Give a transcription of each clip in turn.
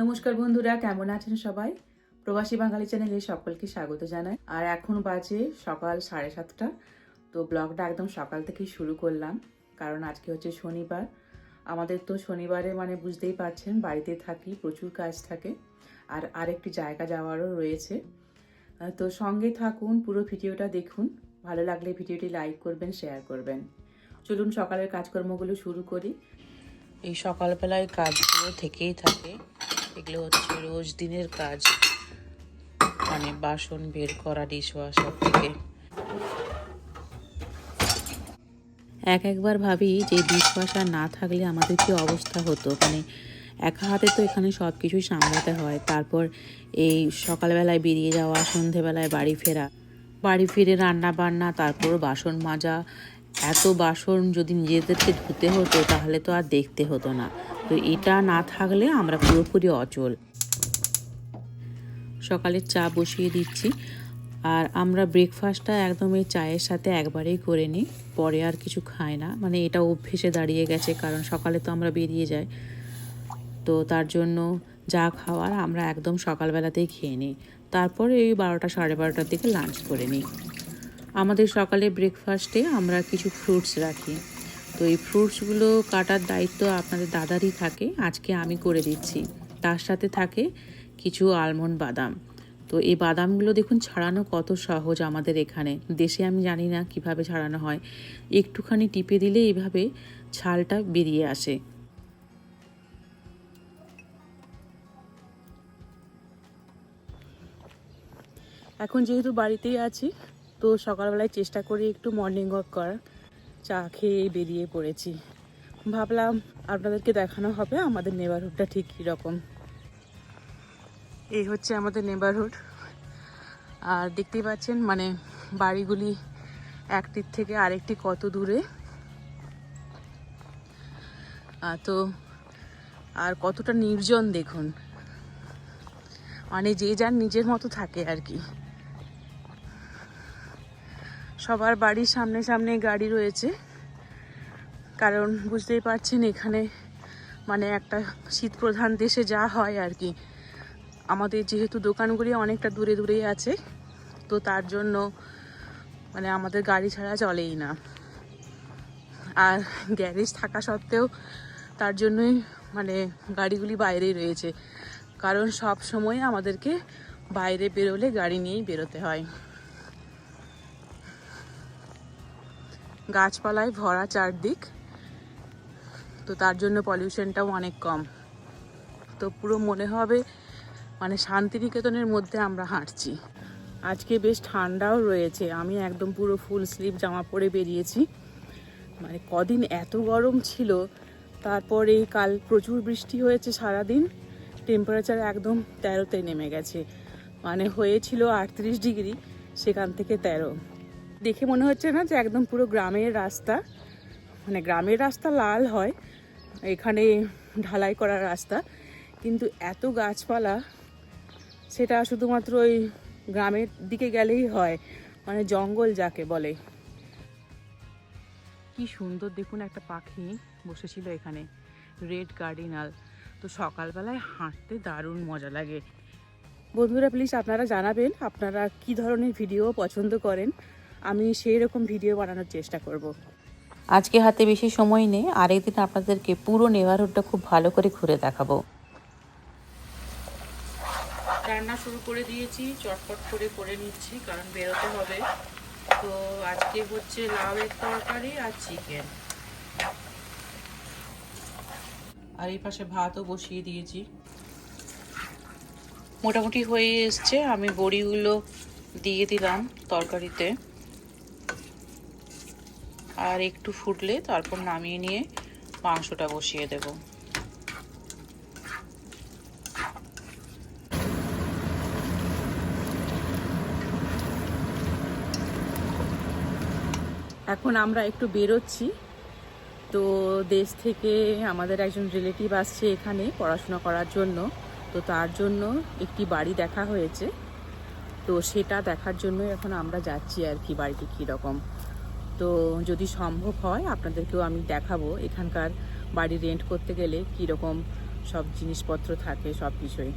নমস্কার বন্ধুরা, কেমন আছেন সবাই? প্রবাসী বাঙালি চ্যানেলে সকলকে স্বাগত জানাই। আর এখন বাজে সকাল সাড়ে সাতটা। তো ব্লগটা একদম সকাল থেকেই শুরু করলাম, কারণ আজকে হচ্ছে শনিবার। আমাদের তো শনিবারে মানে বুঝতেই পারছেন, বাড়িতে থাকি, প্রচুর কাজ থাকে। আর আরেকটি জায়গা যাওয়ারও রয়েছে। তো সঙ্গে থাকুন, পুরো ভিডিওটা দেখুন। ভালো লাগলে ভিডিওটি লাইক করবেন, শেয়ার করবেন। চলুন সকালের কাজকর্মগুলো শুরু করি। এই সকালবেলায় কাজগুলো থেকেই থাকে। এগুলো হচ্ছে রোজ দিনের কাজ। মানে বাসন বের করা ডিশ ওয়াশার থেকে। এক একবার ভাবি যে ডিশ ওয়াশার না থাকলে আমাদের কি অবস্থা হতো? মানে একা হাতে তো এখানে সব কিছুই সামলাতে হয়। তারপর এই সকালবেলায় বেরিয়ে যাওয়া, সন্ধেবেলায় বাড়ি ফেরা। বাড়ি ফিরে রান্না বান্না, তারপর বাসন মাজা। এত বাসন যদি নিজেদেরকে ধুতে হতো, তাহলে তো আর দেখতে হতো না। তো এটা না থাকলে আমরা পুরোপুরি অচল। সকালে চা বসিয়ে দিচ্ছি। আর আমরা ব্রেকফাস্টটা একদম এই চায়ের সাথে একবারেই করে নিই। পরে আর কিছু খাই না। মানে এটা অভ্যেসে দাঁড়িয়ে গেছে, কারণ সকালে তো আমরা বেরিয়ে যাই। তো তার জন্য যা খাওয়ার আমরা একদম সকালবেলাতেই খেয়ে নিই। তারপরে এই বারোটা সাড়ে বারোটার দিকে লাঞ্চ করে নিই। আমাদের সকালে ব্রেকফাস্টে আমরা কিছু ফ্রুটস রাখি। তো এই ফ্রুটসগুলো কাটার দায়িত্ব আপনাদের দাদারই থাকে, আজকে আমি করে দিচ্ছি। তার সাথে থাকে কিছু আলমন্ড বাদাম। তো এই বাদামগুলো দেখুন ছাড়ানো কত সহজ আমাদের এখানে। দেশে আমি জানি না কীভাবে ছাড়ানো হয়। একটুখানি টিপে দিলে এইভাবে ছালটা বেরিয়ে আসে। এখন যেহেতু বাড়িতেই আছি, তো সকালবেলায় চেষ্টা করি একটু মর্নিং ওয়াক করার। চা খেয়ে বেরিয়ে পড়েছি। ভাবলাম আপনাদেরকে দেখানো হবে আমাদের নেবারহুডটা ঠিক কীরকম। এই হচ্ছে আমাদের নেবারহুড আর দেখতেই পাচ্ছেন মানে বাড়িগুলি একটির থেকে আরেকটি কত দূরে। তো আর কতটা নির্জন দেখুন। মানে যে যার নিজের মতো থাকে আর কি। সবার বাড়ির সামনে সামনে গাড়ি রয়েছে। কারণ বুঝতেই পারছেন এখানে মানে একটা শীত প্রধান দেশে যা হয় আর কি। আমাদের যেহেতু দোকানগুলি অনেকটা দূরে দূরেই আছে, তো তার জন্য মানে আমাদের গাড়ি ছাড়া চলেই না। আর গ্যারেজ থাকা সত্ত্বেও তার জন্যই মানে গাড়িগুলি বাইরেই রয়েছে। কারণ সব সময় আমাদেরকে বাইরে বেরোলে গাড়ি নিয়েই বেরোতে হয়। গাছপালায় ভরা চারদিক। তো তার জন্য পলিউশনটাও অনেক কম। তো পুরো মনে হবে মানে শান্তিনিকেতনের মধ্যে আমরা হাঁটছি। আজকে বেশ ঠান্ডাও রয়েছে। আমি একদম পুরো ফুল স্লিভ জামা পরে বেরিয়েছি। মানে কদিন এত গরম ছিল, তারপরে কাল প্রচুর বৃষ্টি হয়েছে সারাদিন। টেম্পারেচার একদম তেরোতে নেমে গেছে। মানে হয়েছিল আটত্রিশ ডিগ্রি, সেখান থেকে তেরো। দেখে মনে হচ্ছে না যে একদম পুরো গ্রামের রাস্তা। মানে গ্রামের রাস্তা লাল হয় এখানে ঢালাই করা রাস্তা কিন্তু এত গাছপালা সেটা শুধুমাত্র ওই গ্রামের দিকে গেলেই হয় মানে জঙ্গল যাকে বলে। কি সুন্দর দেখুন একটা পাখি বসেছিল এখানে রেড গার্ডিনাল। তো সকালবেলায় হাঁটতে দারুণ মজা লাগে। বন্ধুরা প্লিজ আপনারা জানাবেন আপনারা কি ধরনের ভিডিও পছন্দ করেন? আমি সেই রকম ভিডিও বানানোর চেষ্টা করব। আজকে হাতে বেশি সময় নেই আরেকদিন আপনাদেরকে পুরো নেভারহুডটা খুব ভালো করে ঘুরে দেখাবো। রান্না শুরু করে দিয়েছি চটপট করে করে নিচ্ছি কারণ বেরোতে হবে। তো আজকে হচ্ছে লাউয়ের তরকারি আর চিকেন আর এই পাশে ভাতও বসিয়ে দিয়েছি। মোটামুটি হয়ে এসছে আমি বড়িগুলো দিয়ে দিলাম তরকারিতে। আর একটু ফুটলে তারপর নামিয়ে নিয়ে মাংসটা বসিয়ে দেব। এখন আমরা একটু বেরোচ্ছি। তো দেশ থেকে আমাদের একজন রিলেটিভ আসছে এখানে পড়াশোনা করার জন্য। তো তার জন্য একটি বাড়ি দেখা হয়েছে। তো সেটা দেখার জন্য এখন আমরা যাচ্ছি আর কি বাড়িটি কীরকম। তো যদি সম্ভব হয়, আপনাদেরকেও আমি দেখাবো এখানকার বাড়ি রেন্ট করতে গেলে কীরকম সব জিনিসপত্র থাকে সব কিছুই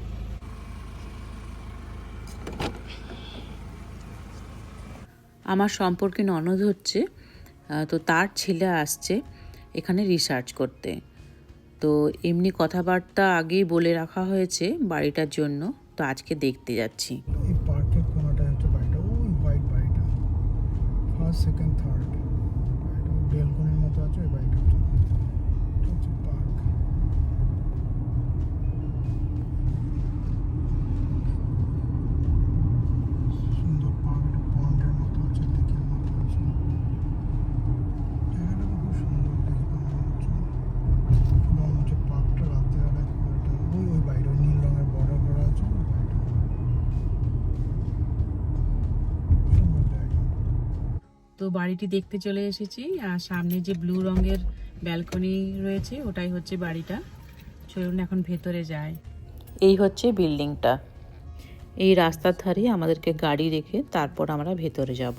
আমার সম্পর্কে ননদ হচ্ছে তো তার ছেলে আসছে এখানে রিসার্চ করতে। তো এমনি কথাবার্তা আগেই বলে রাখা হয়েছে বাড়িটার জন্য, তো আজকে দেখতে যাচ্ছি। এই পার্কের কোনাটায় হচ্ছে বাড়িটা, ওই হোয়াইট বাড়িটা। ফার্স্ট সেকেন্ড তো বাড়িটি দেখতে চলে এসেছি। আর সামনে যে ব্লু রঙের ব্যালকনি রয়েছে, ওটাই হচ্ছে বাড়িটা। চলুন এখন ভেতরে যাই। এই হচ্ছে বিল্ডিংটা এই রাস্তার ধারে আমাদেরকে গাড়ি রেখে তারপর আমরা ভেতরে যাব।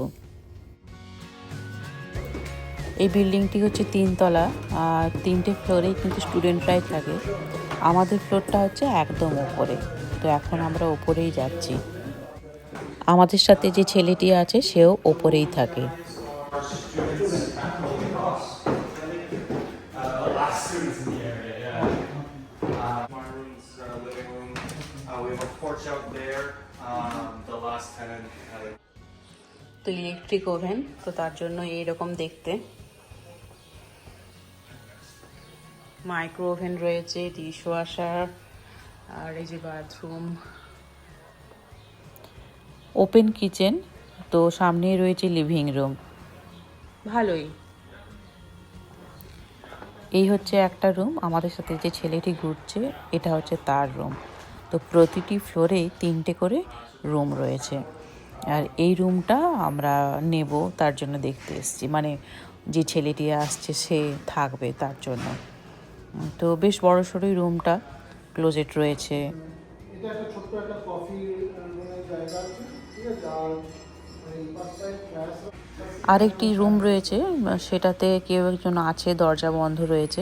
এই বিল্ডিংটি হচ্ছে তিনতলা, আর তিনটে ফ্লোরেই কিন্তু স্টুডেন্টরাই থাকে। আমাদের ফ্লোরটা হচ্ছে একদম ওপরে তো এখন আমরা ওপরেই যাচ্ছি। আমাদের সাথে যে ছেলেটি আছে, সেও ওপরেই থাকে। My room's uh, living room. Uh, we have a porch out there. Um, the last tenant had তো ইলেকট্রিক ওভেন তো তার জন্য এইরকম দেখতে মাইক্রো ওভেন রয়েছে ডিশ ওয়াশার আর এই যে বাথরুম ওপেন কিচেন তো সামনেই রয়েছে লিভিং রুম ভালোই। এই হচ্ছে একটা রুম আমাদের সাথে যে ছেলেটি ঘুরছে এটা হচ্ছে তার রুম তো প্রতিটি ফ্লোরেই তিনটে করে রুম রয়েছে। আর এই রুমটা আমরা নেব তার জন্য দেখতে এসেছি। মানে যে ছেলেটি আসছে সে থাকবে তার জন্য। তো বেশ বড় সড়োই রুমটা ক্লোজেট রয়েছে। একটা ছোট্ট একটা কফি জায়গা আছে ঠিক আছে? আর এই পাশটায় গ্লাস আরেকটি রুম রয়েছে সেটাতে কেউ একজন আছে দরজা বন্ধ রয়েছে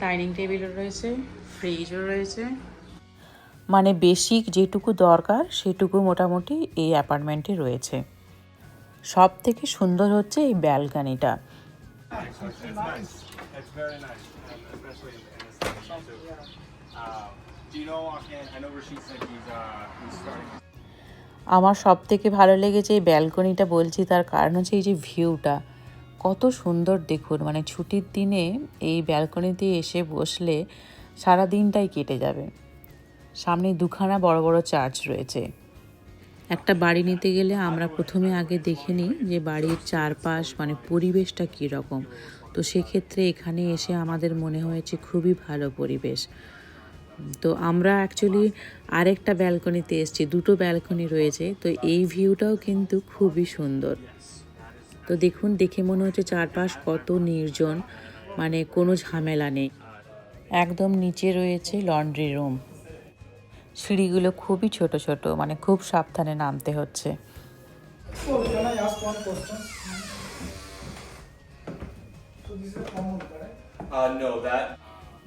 ডাইনিং টেবিলও রয়েছে ফ্রিজও রয়েছে মানে বেসিক যেটুকু দরকার সেটুকু মোটামুটি এই অ্যাপার্টমেন্টে রয়েছে সব থেকে সুন্দর হচ্ছে এই ব্যালকানিটা. Um, do you know offhand? I know Rashid said he's uh, he's starting. আমার সব থেকে ভালো লেগেছে এই ব্যালকনিটা বলছি, তার কারণ হচ্ছে এই যে ভিউটা। কত সুন্দর দেখুন মানে ছুটির দিনে এই ব্যালকনিতে এসে বসলে সারা দিনটাই কেটে যাবে। সামনে দুখানা বড় বড় চার্চ রয়েছে। একটা বাড়ি নিতে গেলে আমরা প্রথমে আগে দেখে নিই যে বাড়ির চারপাশ মানে পরিবেশটা কী রকম তো সেক্ষেত্রে এখানে এসে আমাদের মনে হয়েছে খুবই ভালো পরিবেশ। তো আমরা অ্যাকচুয়ালি আরেকটা ব্যালকনিতে এসেছি দুটো ব্যালকনি রয়েছে তো এই ভিউটাও কিন্তু খুবই সুন্দর। তো দেখুন দেখে মনে হচ্ছে চারপাশ কত নির্জন মানে কোনো ঝামেলা নেই। একদম নিচে রয়েছে লন্ড্রি রুম সিঁড়িগুলো খুবই ছোট ছোট মানে খুব সাবধানে নামতে হচ্ছে? Uh, no, that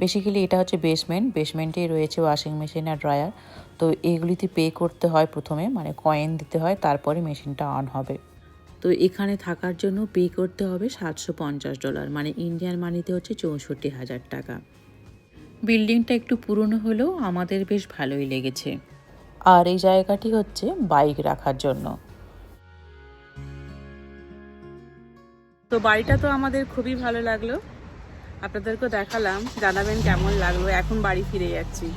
বেসিক্যালি এটা হচ্ছে বেসমেন্ট বেসমেন্টেই রয়েছে ওয়াশিং মেশিন আর ড্রায়ার তো এগুলিতে পে করতে হয় প্রথমে মানে কয়েন দিতে হয়, তারপরে মেশিনটা অন হবে। তো এখানে থাকার জন্য পে করতে হবে সাতশো পঞ্চাশ ডলার মানে ইন্ডিয়ান মানিতে হচ্ছে চৌষট্টি হাজার টাকা। বিল্ডিংটা একটু পুরনো হলেও আমাদের বেশ ভালোই লেগেছে। আর এই জায়গাটি হচ্ছে বাইক রাখার জন্য। তো বাড়িটা তো আমাদের খুবই ভালো লাগল। আপনাদেরকেও দেখালাম জানাবেন কেমন লাগল এখন বাড়ি ফিরে যাচ্ছি।